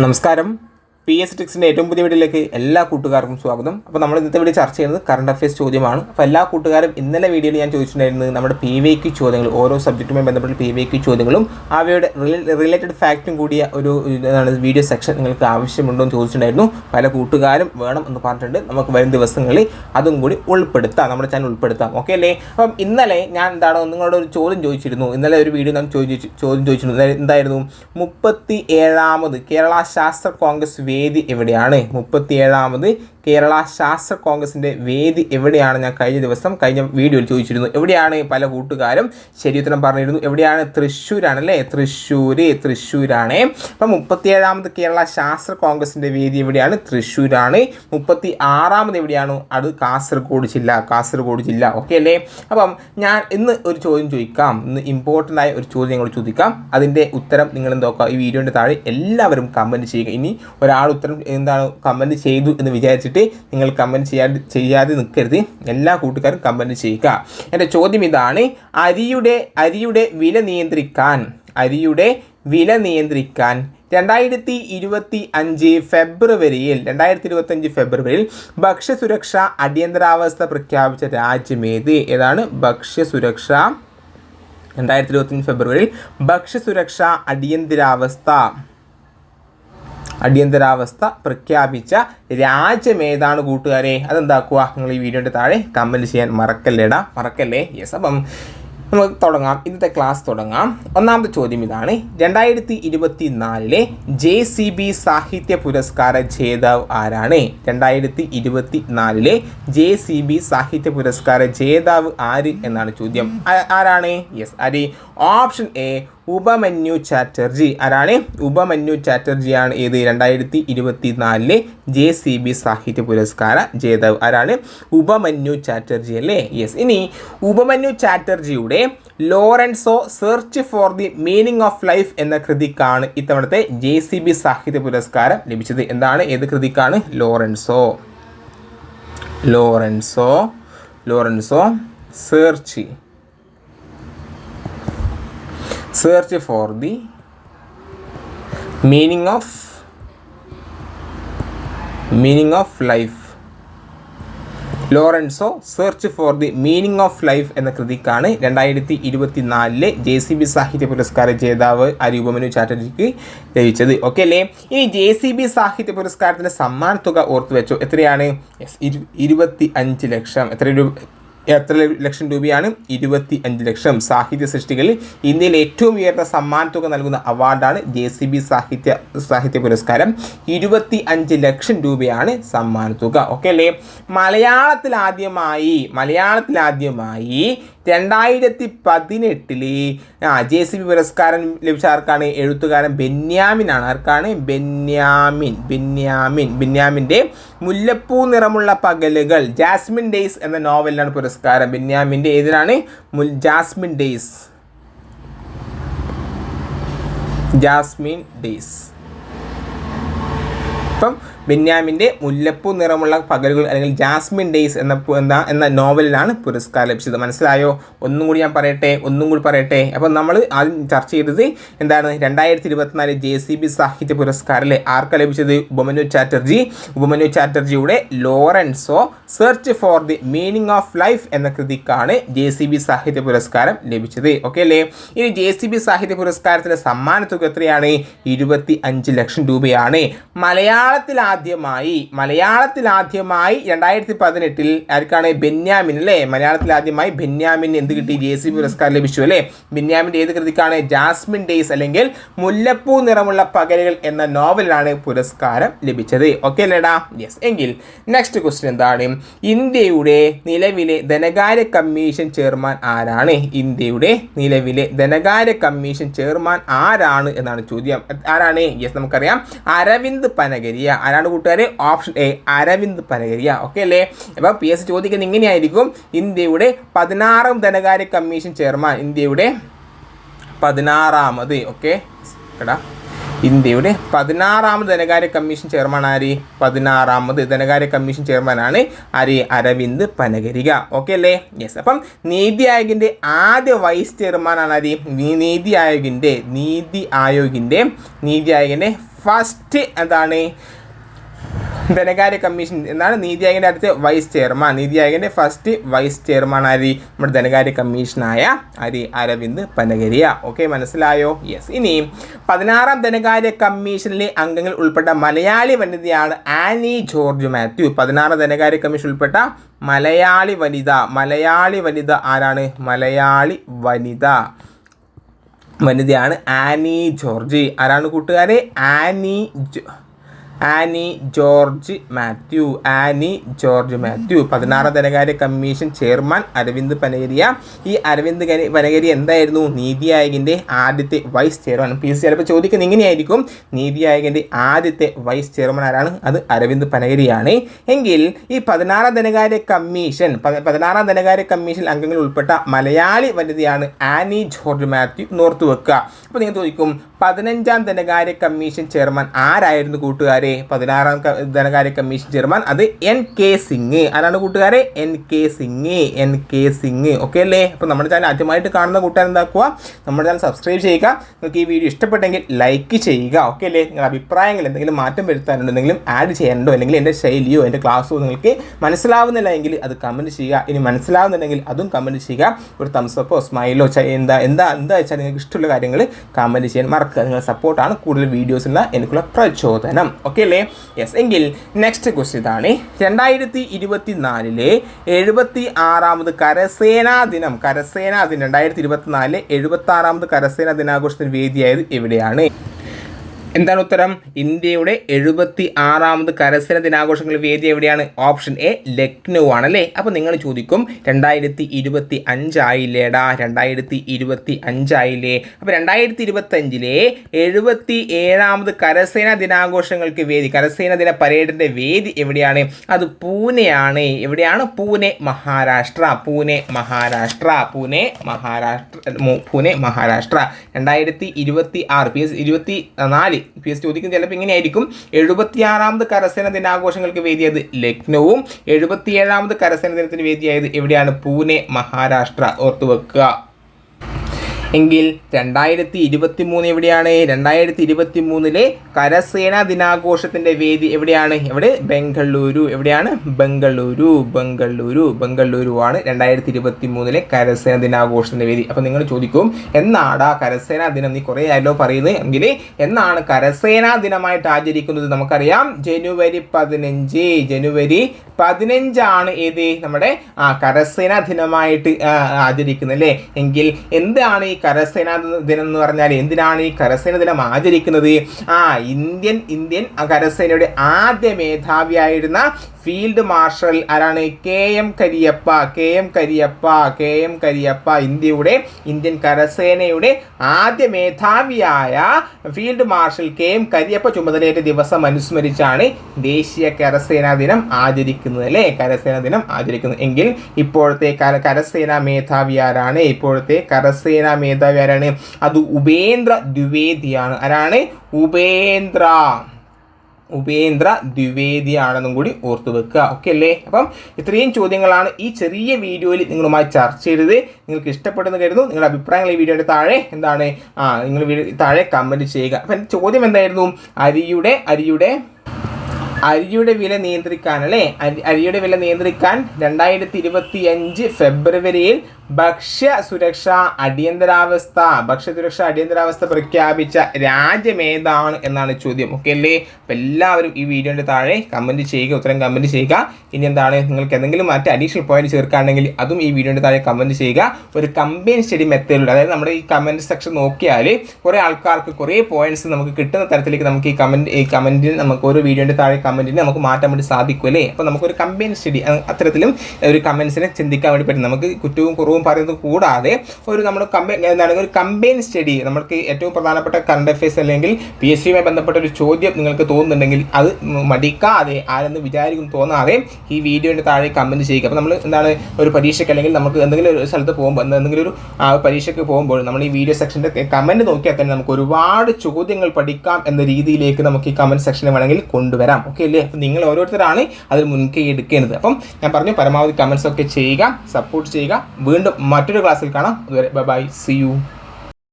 നമസ്കാരം P S ടിക്സിന്റെ ഏറ്റവും പുതിയ വീഡിയോയിലേക്ക് എല്ലാ കൂട്ടുകാർക്കും സ്വാഗതം. അപ്പോൾ നമ്മൾ ഇന്നത്തെ വീഡിയോ ചർച്ച ചെയ്യുന്നത് കറണ്ട് അഫയേഴ്സ് ചോദ്യമാണ്. അപ്പോൾ എല്ലാ കൂട്ടുകാരും ഇന്നലെ വീഡിയോയിൽ ഞാൻ ചോദിച്ചിട്ടുണ്ടായിരുന്നത് നമ്മുടെ പി വൈ ക്യു ചോദ്യങ്ങൾ ഓരോ സബ്ജക്റ്റുമായി ബന്ധപ്പെട്ട പി വൈ ക്യു ചോദ്യങ്ങളും അവയുടെ റിലേറ്റഡ് ഫാക്റ്റും കൂടിയ ഒരു എന്താണ് വീഡിയോ സെക്ഷൻ നിങ്ങൾക്ക് ആവശ്യമുണ്ടോ എന്ന് ചോദിച്ചിട്ടുണ്ടായിരുന്നു. പല കൂട്ടുകാരും വേണം എന്ന് പറഞ്ഞിട്ടുണ്ട്. നമുക്ക് വരും ദിവസങ്ങളിൽ അതും കൂടി ഉൾപ്പെടുത്താം. നമ്മുടെ ചാനൽ ഉൾപ്പെടുത്താം. ഓക്കെ അല്ലേ? അപ്പം ഇന്നലെ ഞാൻ എന്താണ് നിങ്ങളുടെ ഒരു ചോദ്യം ചോദിച്ചിരുന്നു. ഇന്നലെ ഒരു വീഡിയോ ഞാൻ ചോദിച്ചു ചോദ്യം ചോദിച്ചിരുന്നു. എന്തായിരുന്നു? മുപ്പത്തി ഏഴാമത് കേരള ശാസ്ത്ര കോൺഗ്രസ് വേദി എവിടെയാണ് മുപ്പത്തി ഏഴാമത് കേരള ശാസ്ത്ര കോൺഗ്രസിന്റെ വേദി എവിടെയാണ്? ഞാൻ കഴിഞ്ഞ ദിവസം കഴിഞ്ഞ വീഡിയോയിൽ ചോദിച്ചിരുന്നു. എവിടെയാണ് പല കൂട്ടുകാരും ശരിയുത്തരം പറഞ്ഞിരുന്നു. എവിടെയാണ്? തൃശ്ശൂരാണ് അല്ലേ? തൃശ്ശൂർ തൃശ്ശൂരാണ്. അപ്പം മുപ്പത്തിയേഴാമത് കേരള ശാസ്ത്ര കോൺഗ്രസിന്റെ വേദി എവിടെയാണ്? തൃശ്ശൂരാണ്. മുപ്പത്തി ആറാമത് എവിടെയാണ്? അത് കാസർഗോഡ് ജില്ല കാസർഗോഡ് ജില്ല. ഓക്കെ അല്ലേ? അപ്പം ഞാൻ ഇന്ന് ഒരു ചോദ്യം ചോദിക്കാം. ഇന്ന് ഇമ്പോർട്ടന്റ് ആയ ഒരു ചോദ്യം ഞങ്ങൾ ചോദിക്കാം. അതിന്റെ ഉത്തരം നിങ്ങൾ നോക്കുക? ഈ വീഡിയോന്റെ താഴെ എല്ലാവരും കമന്റ് ചെയ്യുക. ഇനി ഒരാൾ ഉത്തരം എന്താണ് കമന്റ് ചെയ്തു എന്ന് വിചാരിച്ചിട്ട് നിങ്ങൾ കമന്റ് ചെയ്യാതെ ചെയ്യാതെ നിൽക്കരുത് എല്ലാ കൂട്ടുകാരും കമന്റ് ചെയ്യുക. എന്റെ ചോദ്യം ഇതാണ് അരിയുടെ അരിയുടെ വില നിയന്ത്രിക്കാൻ അരിയുടെ വില നിയന്ത്രിക്കാൻ രണ്ടായിരത്തി ഇരുപത്തി അഞ്ച് ഫെബ്രുവരിയിൽ രണ്ടായിരത്തി ഇരുപത്തി അഞ്ച് ഫെബ്രുവരിയിൽ ഭക്ഷ്യസുരക്ഷ അടിയന്തരാവസ്ഥ പ്രഖ്യാപിച്ച രാജ്യമേത്? ഏതാണ്? ഭക്ഷ്യസുരക്ഷ രണ്ടായിരത്തി ഇരുപത്തഞ്ച് ഫെബ്രുവരിയിൽ ഭക്ഷ്യസുരക്ഷ അടിയന്തരാവസ്ഥ. അടിയന്തരാവസ്ഥ പ്രഖ്യാപിച്ച രാജ്യമേതാണ് കൂട്ടുകാരെ? അതെന്താക്കുക? നിങ്ങൾ ഈ വീഡിയോന്റെ താഴെ കമന്റ് ചെയ്യാൻ മറക്കല്ലേടാ? മറക്കല്ലേ? യെസ് അപ്പം നമുക്ക് തുടങ്ങാം. ഇന്നത്തെ ക്ലാസ് തുടങ്ങാം. ഒന്നാമത്തെ ചോദ്യം ഇതാണ്. രണ്ടായിരത്തി ഇരുപത്തി നാലിലെ ജെ സി ബി സാഹിത്യ പുരസ്കാര ജേതാവ് ആരാണ്? രണ്ടായിരത്തി ഇരുപത്തി നാലിലെ ജെ സി ബി സാഹിത്യ പുരസ്കാര ജേതാവ് ആര് എന്നാണ് ചോദ്യം. ആരാണ്? യെസ് ആര്? ഓപ്ഷൻ എ ഉപമന്യു ചാറ്റർജി ആരാണ്? ഉപമന്യു ചാറ്റർജിയാണ് ഏത്? രണ്ടായിരത്തി ഇരുപത്തി നാലിലെ ജെ സി ബി സാഹിത്യ പുരസ്കാര ജേതാവ് ആരാണ്? ഉപമന്യു ചാറ്റർജി അല്ലേ? യെസ് ഇനി Upamanyu ചാറ്റർജിയുടെ Lorenzo search for the meaning of life എന്ന കൃതിക്കാണ് ഇത്തവണത്തെ ജെ സി ബി സാഹിത്യ പുരസ്കാരം ലഭിച്ചത്. എന്താണ്? ഏത് കൃതിക്കാണ്? Lorenzo. Lorenzo. Lorenzo. Search search for the meaning of meaning of life. Lorenzo search for the meaning of life എന്ന കൃതിക്കാണ് രണ്ടായിരത്തി ഇരുപത്തി നാലിലെ ജെ സി ബി സാഹിത്യ പുരസ്കാര ജേതാവ് അരൂപമനു ചാറ്റർജിക്ക് ലഭിച്ചത്. ഓക്കെ അല്ലേ? ഇനി ജെ സി ബി സാഹിത്യ പുരസ്കാരത്തിന്റെ സമ്മാനത്തുക തുക ഓർത്തു വെച്ചോ എത്രയാണ് ഇരുപത്തി അഞ്ച് ലക്ഷം. എത്ര രൂപ എത്ര ലക്ഷം രൂപയാണ്? ഇരുപത്തി അഞ്ച് ലക്ഷം. സാഹിത്യ സൃഷ്ടികളിൽ ഇന്ത്യയിൽ ഏറ്റവും ഉയർന്ന സമ്മാനത്തുക നൽകുന്ന അവാർഡാണ് ജെ സി ബി സാഹിത്യ സാഹിത്യ പുരസ്കാരം. ഇരുപത്തി അഞ്ച് ലക്ഷം രൂപയാണ് സമ്മാനത്തുക ഓക്കെ അല്ലേ? മലയാളത്തിൽ ആദ്യമായി രണ്ടായിരത്തി പതിനെട്ടിൽ ആ ജെ സി ബി പുരസ്കാരം ലഭിച്ച ആർക്കാണ്? എഴുത്തുകാരൻ ബെന്യാമിനാണ്. ആർക്കാണ്? ബെന്യാമിൻ ബെന്യാമിൻ ബെന്യാമിന്റെ മുല്ലപ്പൂ നിറമുള്ള പകലുകൾ. ജാസ്മിൻ ഡേയ്സ് എന്ന നോവലിനാണ് പുരസ്കാരം. ബെന്യാമിന്റെ ഏതിനാണ് മുൽ ജാസ്മിൻ ഡേയ്സ്. Jasmine days. ഇപ്പം ബെന്യാമിന്റെ മുല്ലപ്പൂ നിറമുള്ള പകലുകൾ അല്ലെങ്കിൽ ജാസ്മിൻ ഡേയ്സ് എന്ന എന്താ എന്ന നോവലിലാണ് പുരസ്കാരം ലഭിച്ചത്. മനസ്സിലായോ? ഒന്നും കൂടി ഞാൻ പറയട്ടെ ഒന്നും കൂടി പറയട്ടെ. അപ്പോൾ നമ്മൾ ആദ്യം ചർച്ച ചെയ്തത് എന്താണ് രണ്ടായിരത്തി ഇരുപത്തിനാല് ജെ സി ബി സാഹിത്യ പുരസ്കാരം ആർക്ക് ലഭിച്ചത്? Upamanyu Chatterjee. Upamanyu ചാറ്റർജിയുടെ Lorenzo search for the meaning of life എന്ന കൃതിക്കാണ് ജെ സി ബി സാഹിത്യ പുരസ്കാരം ലഭിച്ചത്. ഓക്കെ അല്ലേ? ഇനി ജെ സി ബി സാഹിത്യ പുരസ്കാരത്തിന്റെ സമ്മാന തുക എത്രയാണ്? ഇരുപത്തി അഞ്ച് ലക്ഷം രൂപയാണ്. മലയാളത്തിൽ ആദ്യമായി മലയാളത്തിൽ ആദ്യമായി രണ്ടായിരത്തി പതിനെട്ടിൽ ആർക്കാണ് ബെന്യാമിൻ അല്ലേ? മലയാളത്തിൽ ആദ്യമായി ബെന്യാമിന് എന്ത് കിട്ടി? ജെ സി പുരസ്കാരം ലഭിച്ചു അല്ലേ? ബെന്യാമിന്റെ ഏത് കൃതിക്കാണ്? ജാസ്മിൻ ഡേയ്സ് അല്ലെങ്കിൽ മുല്ലപ്പൂ നിറമുള്ള പകലുകൾ എന്ന നോവലിനാണ് പുരസ്കാരം ലഭിച്ചത്. ഓക്കെ അല്ലേടാ? യെസ് എങ്കിൽ നെക്സ്റ്റ് ക്വസ്റ്റ്യൻ എന്താണ്? ഇന്ത്യയുടെ നിലവിലെ ധനകാര്യ കമ്മീഷൻ ചെയർമാൻ ആരാണ്? ഇന്ത്യയുടെ നിലവിലെ ധനകാര്യ കമ്മീഷൻ ചെയർമാൻ ആരാണ് എന്നാണ് ചോദ്യം. ആരാണ്? യെസ് നമുക്കറിയാം. അരവിന്ദ് പനഗരിയ. ആരാണ് കൂട്ടുകാരെ option A Arvind Panagariya. Okay അല്ലേ? അപ്പോൾ പി എസ് ചോദിക്കുന്നത് ഇങ്ങനെയായിരിക്കും. ഇന്ത്യയുടെ പതിനാറാം ധനകാര്യ കമ്മീഷൻ ചെയർമാൻ ഇന്ത്യയുടെ പതിനാറാമത്. ഓക്കെ എടാ ഇന്ത്യയുടെ പതിനാറാമത് ധനകാര്യ കമ്മീഷൻ ചെയർമാൻ ആര്? പതിനാറാമത് ധനകാര്യ കമ്മീഷൻ ചെയർമാനാണ് ആര്? അരവിന്ദ് പനഗരിക. ഓക്കെ അല്ലേ? യെസ് അപ്പം നീതി ആയോഗിന്റെ ആദ്യ വൈസ് ചെയർമാനാണ് ആര്? നീതി ആയോഗിന്റെ നീതി ആയോഗിന്റെ നീതി ആയോഗിന്റെ ഫസ്റ്റ് എന്താണ്? ധനകാര്യ കമ്മീഷൻ എന്നാണ് നീതി ആയോഗിന്റെ അടുത്ത വൈസ് ചെയർമാൻ നീതി ആയോഗിന്റെ ഫസ്റ്റ് വൈസ് ചെയർമാൻ ആര്? നമ്മുടെ ധനകാര്യ കമ്മീഷനായ ആര്? അരവിന്ദ് പനഗരിയ. ഓക്കെ മനസ്സിലായോ? യെസ് ഇനി പതിനാറാം ധനകാര്യ കമ്മീഷനിലെ അംഗങ്ങൾ ഉൾപ്പെട്ട മലയാളി വനിതയാണ് ആനി ജോർജ് മാത്യു. പതിനാറാം ധനകാര്യ കമ്മീഷൻ ഉൾപ്പെട്ട മലയാളി വനിത. മലയാളി വനിത ആരാണ്? മലയാളി വനിത. വനിതയാണ് ആനി ജോർജ്. ആരാണ് കൂട്ടുകാരെ? ആനി ആനി ജോർജ് മാത്യു. ആനി ജോർജ് മാത്യു. പതിനാറാം ധനകാര്യ കമ്മീഷൻ ചെയർമാൻ അരവിന്ദ് പനഗരിയ. ഈ അരവിന്ദ് പനഗരി എന്തായിരുന്നു? നീതി ആയോഗിന്റെ ആദ്യത്തെ വൈസ് ചെയർമാൻ. പി. സി. ചിലപ്പോൾ ചോദിക്കുന്നത് ഇങ്ങനെയായിരിക്കും. നീതി ആയോഗിന്റെ ആദ്യത്തെ വൈസ് ചെയർമാൻ ആരാണ്? അത് അരവിന്ദ് പനഗരിയാണ്. എങ്കിൽ ഈ പതിനാറാം ധനകാര്യ കമ്മീഷൻ പതിനാറാം ധനകാര്യ കമ്മീഷൻ അംഗങ്ങൾ ഉൾപ്പെട്ട മലയാളി വനിതയാണ് ആനി ജോർജ് മാത്യു നോർത്ത് വെക്കുക. അപ്പോൾ നിങ്ങൾ ചോദിക്കും പതിനഞ്ചാം ധനകാര്യ കമ്മീഷൻ ചെയർമാൻ ആരായിരുന്നു കൂട്ടുകാരെ? പതിനാറാം ക- ധനകാര്യ കമ്മീഷൻ ചെയർമാൻ അത് എൻ കെ സിംഗ്. ആരാണ് കൂട്ടുകാരെ? N K Singh N K Singh. Okay അല്ലേ? അപ്പോൾ നമ്മുടെ ചാനൽ ആദ്യമായിട്ട് കാണുന്ന കൂട്ടുകാർ എന്താക്കുക? നമ്മുടെ ചാനൽ സബ്സ്ക്രൈബ് ചെയ്യുക. നിങ്ങൾക്ക് ഈ വീഡിയോ ഇഷ്ടപ്പെട്ടെങ്കിൽ ലൈക്ക് ചെയ്യുക. ഓക്കെ അല്ലേ? നിങ്ങളുടെ അഭിപ്രായങ്ങൾ എന്തെങ്കിലും മാറ്റം വരുത്താനുണ്ടോ എന്തെങ്കിലും ആഡ് ചെയ്യാനുണ്ടോ അല്ലെങ്കിൽ എന്റെ ശൈലിയോ എന്റെ ക്ലാസ്സോ നിങ്ങൾക്ക് മനസ്സിലാവുന്നില്ല എങ്കിൽ അത് കമന്റ് ചെയ്യുക. ഇനി മനസ്സിലാവുന്നുണ്ടെങ്കിൽ അതും കമന്റ് ചെയ്യുക. ഒരു തംസപ്പോ സ്മൈലോ എന്താ എന്താ എന്താ വെച്ചാൽ നിങ്ങൾക്ക് ഇഷ്ടമുള്ള കാര്യങ്ങൾ കമന്റ് ചെയ്യാൻ മറക്കുക. നിങ്ങളുടെ സപ്പോർട്ടാണ് കൂടുതൽ വീഡിയോസിനുള്ള എനിക്കുള്ള പ്രചോദനം. ഓക്കെ അല്ലേ? യെസ് എങ്കിൽ നെക്സ്റ്റ് ക്വസ്റ്റ്യൻ ഇതാണ്. രണ്ടായിരത്തി ഇരുപത്തി നാലിലെ എഴുപത്തി ആറാമത് കരസേനാ ദിനം. കരസേനാ ദിനം. രണ്ടായിരത്തി ഇരുപത്തി നാലിലെ എഴുപത്തി ആറാമത് കരസേനാ ദിനാഘോഷത്തിന് വേദിയായത് എവിടെയാണ്? എന്താണ് ഉത്തരം? ഇന്ത്യയുടെ എഴുപത്തി ആറാമത് കരസേന ദിനാഘോഷങ്ങൾ വേദി എവിടെയാണ്? ഓപ്ഷൻ എ ലക്നൗ ആണല്ലേ? അപ്പോൾ നിങ്ങൾ ചോദിക്കും രണ്ടായിരത്തി ഇരുപത്തി അഞ്ചായില്ലേടാ രണ്ടായിരത്തി ഇരുപത്തി അഞ്ചായില്ലേ അപ്പോൾ രണ്ടായിരത്തി ഇരുപത്തഞ്ചിലെ എഴുപത്തി ഏഴാമത് കരസേന ദിനാഘോഷങ്ങൾക്ക് വേദി കരസേന ദിന പരേഡിന്റെ വേദി എവിടെയാണ്? അത് പൂനെയാണ്. എവിടെയാണ്? പൂനെ മഹാരാഷ്ട്ര. പൂനെ മഹാരാഷ്ട്ര. പൂനെ മഹാരാഷ്ട്ര. പൂനെ മഹാരാഷ്ട്ര. രണ്ടായിരത്തി ഇരുപത്തി ആറ് പി എസ് ഇരുപത്തി നാല് പി എസ് ചോദിക്കുന്നത് ചിലപ്പോൾ ഇങ്ങനെയായിരിക്കും. എഴുപത്തിയാറാമത് കരസേന ദിനാഘോഷങ്ങൾക്ക് വേദിയായത് ലക്നൗവും. എഴുപത്തിയേഴാമത് കരസേന ദിനത്തിന് വേദിയായത് എവിടെയാണ്? പൂനെ മഹാരാഷ്ട്ര. ഓർത്തു വെക്കുക എങ്കിൽ രണ്ടായിരത്തി ഇരുപത്തി മൂന്ന് എവിടെയാണ്? രണ്ടായിരത്തി ഇരുപത്തി മൂന്നിലെ കരസേനാ ദിനാഘോഷത്തിന്റെ വേദി എവിടെയാണ്? എവിടെ? ബംഗളൂരു. എവിടെയാണ്? ബംഗളൂരു. ബംഗളൂരു. ബംഗളൂരു ആണ് രണ്ടായിരത്തി ഇരുപത്തി മൂന്നിലെ കരസേനാ ദിനാഘോഷത്തിന്റെ വേദി. അപ്പോൾ നിങ്ങൾ ചോദിക്കും എന്നാണ് ആ കരസേനാ ദിനം? നീ കുറേ ആയല്ലോ പറയുന്നത് എങ്കിൽ എന്നാണ് കരസേനാ ദിനമായിട്ട് ആചരിക്കുന്നത് നമുക്കറിയാം. ജനുവരി പതിനഞ്ച്. ജനുവരി പതിനഞ്ചാണ് ഏത്? നമ്മുടെ ആ കരസേനാ ദിനമായിട്ട് ആചരിക്കുന്നത് അല്ലേ? എങ്കിൽ എന്താണ് ഈ കരസേനാ ദിനം എന്ന് പറഞ്ഞാൽ എന്തിനാണ് ഈ കരസേന ദിനം ആചരിക്കുന്നത്? ആ ഇന്ത്യൻ ഇന്ത്യൻ കരസേനയുടെ ആദ്യ മേധാവിയായിരുന്ന ഫീൽഡ് മാർഷൽ ആരാണ്? K M Cariappa K M Cariappa K M Cariappa ഇന്ത്യയുടെ ഇന്ത്യൻ കരസേനയുടെ ആദ്യ മേധാവിയായ field marshal K M Cariappa ചുമതലയേറ്റ ദിവസം അനുസ്മരിച്ചാണ് ദേശീയ കരസേനാ ദിനം ആചരിക്കുന്നത് അല്ലേ? കരസേനാ ദിനം ആചരിക്കുന്നത് എങ്കിൽ ഇപ്പോഴത്തെ കര കരസേനാ മേധാവി ആരാണ്? ഇപ്പോഴത്തെ കരസേനാ മേധാവി ആരാണ്? അത് ഉപേന്ദ്ര ദ്വിവേദിയാണ്. ആരാണ്? ഉപേന്ദ്ര. ഉപേന്ദ്ര ദ്വിവേദി ആണെന്നും കൂടി ഓർത്തു വെക്കുക. ഓക്കെ അല്ലേ? അപ്പം ഇത്രയും ചോദ്യങ്ങളാണ് ഈ ചെറിയ വീഡിയോയിൽ നിങ്ങളുമായി ചർച്ച ചെയ്തത്. നിങ്ങൾക്ക് ഇഷ്ടപ്പെട്ടെന്ന് കരുതുന്നു. നിങ്ങളുടെ അഭിപ്രായങ്ങൾ ഈ വീഡിയോയുടെ താഴെ എന്താണ്? ആ നിങ്ങൾ താഴെ കമന്റ് ചെയ്യുക. അപ്പം ചോദ്യം എന്തായിരുന്നു? അരിയുടെ അരിയുടെ അരിയുടെ വില നിയന്ത്രിക്കാൻ അല്ലേ? അരി അരിയുടെ വില നിയന്ത്രിക്കാൻ രണ്ടായിരത്തി ഇരുപത്തി അഞ്ച് ഫെബ്രുവരിയിൽ ഭക്ഷ്യ സുരക്ഷ അടിയന്തരാവസ്ഥ ഭക്ഷ്യ സുരക്ഷ അടിയന്തരാവസ്ഥ പ്രഖ്യാപിച്ച രാജ്യമേതാണ് എന്നാണ് ചോദ്യം. ഓക്കെ അല്ലേ? അപ്പം എല്ലാവരും ഈ വീഡിയോന്റെ താഴെ കമന്റ് ചെയ്യുക ഉത്തരം കമന്റ് ചെയ്യുക. ഇനി എന്താണ്? നിങ്ങൾക്ക് എന്തെങ്കിലും മറ്റ് അഡീഷണൽ പോയിന്റ് ചേർക്കുകയാണെങ്കിൽ അതും ഈ വീഡിയോന്റെ താഴെ കമന്റ് ചെയ്യുക. ഒരു കമ്പൈൻ സ്റ്റഡി മെത്തേഡിലൂടെ അതായത് നമ്മുടെ ഈ കമന്റ് സെക്ഷൻ നോക്കിയാൽ കുറേ ആൾക്കാർക്ക് കുറേ പോയിന്റ്സ് നമുക്ക് കിട്ടുന്ന തരത്തിലേക്ക് നമുക്ക് ഈ കമന്റ് ഈ കമന്റിന് നമുക്ക് ഓരോ വീഡിയോന്റെ താഴെ കമന്റിന് നമുക്ക് മാറ്റാൻ വേണ്ടി സാധിക്കും അല്ലേ? അപ്പോൾ നമുക്കൊരു കമ്പൈൻ സ്റ്റഡി അത്തരത്തിലും ഒരു കമൻസിനെ ചിന്തിക്കാൻ വേണ്ടി പറ്റും. നമുക്ക് കുറ്റവും കുറവും പറയുന്നത് കൂടാതെ ഒരു നമ്മൾ കമ്പൈൻ എന്താണ് ഒരു കമ്പൈൻ സ്റ്റഡി നമ്മൾക്ക് ഏറ്റവും പ്രധാനപ്പെട്ട കറണ്ട് അഫയേഴ്സ് അല്ലെങ്കിൽ പി എസ് സിയുമായി ബന്ധപ്പെട്ട ഒരു ചോദ്യം നിങ്ങൾക്ക് തോന്നുന്നുണ്ടെങ്കിൽ അത് മടിക്കാതെ ആരെന്ന് വിചാരിക്കും തോന്നാതെ ഈ വീഡിയോന്റെ താഴെ കമന്റ് ചെയ്യുക. അപ്പോൾ നമ്മൾ എന്താണ് ഒരു പരീക്ഷയ്ക്ക് അല്ലെങ്കിൽ നമുക്ക് എന്തെങ്കിലും ഒരു സ്ഥലത്ത് പോകുമ്പോൾ എന്തെങ്കിലും ഒരു പരീക്ഷയ്ക്ക് പോകുമ്പോൾ നമ്മൾ ഈ വീഡിയോ സെക്ഷന്റെ കമന്റ് നോക്കിയാൽ തന്നെ നമുക്ക് ഒരുപാട് ചോദ്യങ്ങൾ പഠിക്കാം എന്ന രീതിയിലേക്ക് നമുക്ക് ഈ കമന്റ് സെക്ഷനെ വേണമെങ്കിൽ കൊണ്ടുവരാം. ഓക്കെ അല്ലേ? അപ്പോൾ നിങ്ങൾ ഓരോരുത്തരാണ് അതിൽ മുൻകൈ എടുക്കേണ്ടത്. അപ്പം ഞാൻ പറഞ്ഞു പരമാവധി കമൻസ് ഒക്കെ ചെയ്യുക സപ്പോർട്ട് ചെയ്യുക. വീണ്ടും മറ്റൊരു ക്ലാസ്സിൽ കാണാം. അതുവരെ ബൈ സി യു